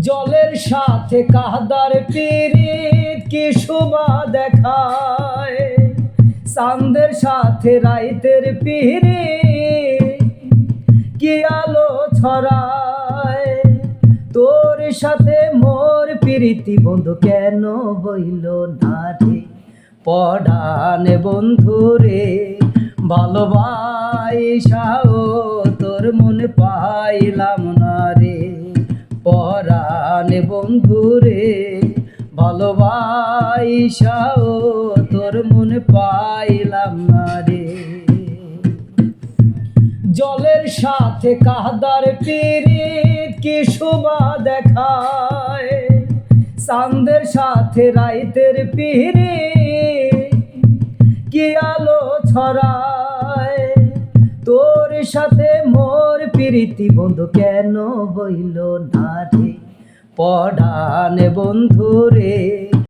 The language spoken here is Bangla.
জলের সাথে কাদার পিরিত কি শোভা দেখায়? চাঁদের সাথে রাইতের পিরিত কি আলো ছড়ায়? তোর সাথে মোর প্রীতি বন্ধু কেন হইল না রে? পড়ানে বন্ধু রে ভালোবাসাও তোর মনে পাইলাম না রে। পরাণে বন্ধু রে ভালোবাসাও তোর মন পাইলাম না রে। জলের সাথে কাদার পিরিত কি শোভা দেখায়? চাঁদের সাথে রাইতের পিরিত কি আলো ছড়ায়? তোর সাথে মোর প্রীতি বন্ধু কেন হইল না রে? পড়ানে বন্ধু রে